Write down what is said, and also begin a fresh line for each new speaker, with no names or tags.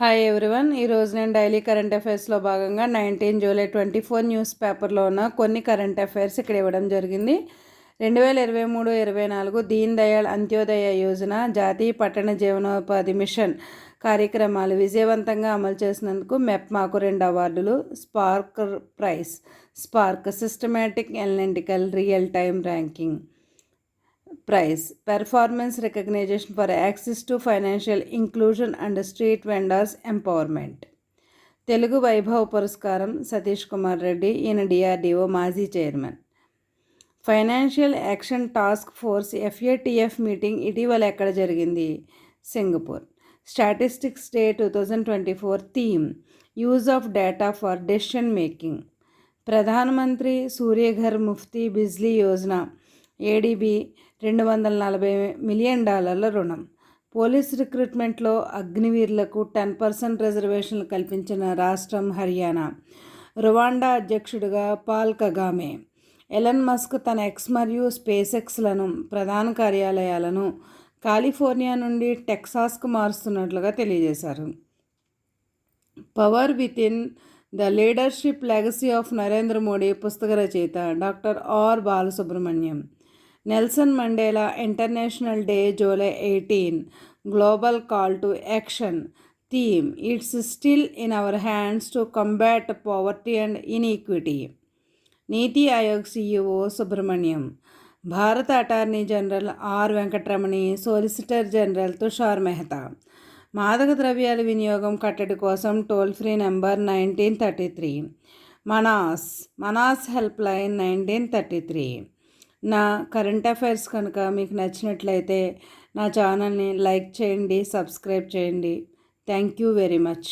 Hi everyone ఈరోజు నేను daily current అఫైర్స్లో భాగంగా nineteen July twenty four news పేపర్లో ఉన్న కొన్ని కరెంట్ అఫైర్స్ ఇక్కడ ఇవ్వడం జరిగింది. రెండు వేల ఇరవై మూడు ఇరవై నాలుగు దీన్ దయాళ్ అంత్యోదయ యోజన జాతీయ పట్టణ జీవనోపాధి మిషన్ కార్యక్రమాలు విజయవంతంగా అమలు చేసినందుకు మెప్ మాకు రెండు అవార్డులు spark prize spark systematic analytical real time ranking. Prize performance recognition for access to financial inclusion and street vendors empowerment Telugu Vaibhava Puraskaram Satish Kumar Reddy ఈయన డిఆర్డిఓ మాజీ chairman financial action task force FATF meeting ఇటీవల ఎక్కడ జరిగింది? Singapore statistics day two thousand twenty four theme use of data for decision making ప్రధానమంత్రి Suryaghar Mufti Bijli Yojana ADB రెండు వందల నలభై million డాలర్ల రుణం. పోలీస్ రిక్రూట్మెంట్లో అగ్నివీరులకు టెన్ పర్సెంట్ రిజర్వేషన్లు కల్పించిన రాష్ట్రం హర్యానా. రువాండా అధ్యక్షుడిగా పాల్ కగామే. ఎలన్ మస్క్ తన ఎక్స్ మరియు స్పేస్ ఎక్స్లను ప్రధాన కార్యాలయాలను కాలిఫోర్నియా నుండి టెక్సాస్కు మారుస్తున్నట్లుగా తెలియజేశారు. Power within the leadership legacy of Narendra Modi పుస్తక రచయిత doctor R Balasubramaniam. Nelson Mandela international day July eighteen. Global call to action theme. It's still in our hands to combat poverty and inequity NITI Aayog CEO Subrahmanyam. భారత attorney general R Venkataramani solicitor general Tushar Mehta. మాదక ద్రవ్యాల వినియోగం కట్టడి కోసం toll free number nineteen thirty three. Manas. Manas helpline nineteen thirty three. నా current affairs కనుక మీకు నచ్చినట్లయితే నా ఛానల్ని లైక్ చేయండి సబ్స్క్రైబ్ చేయండి. Thank you very much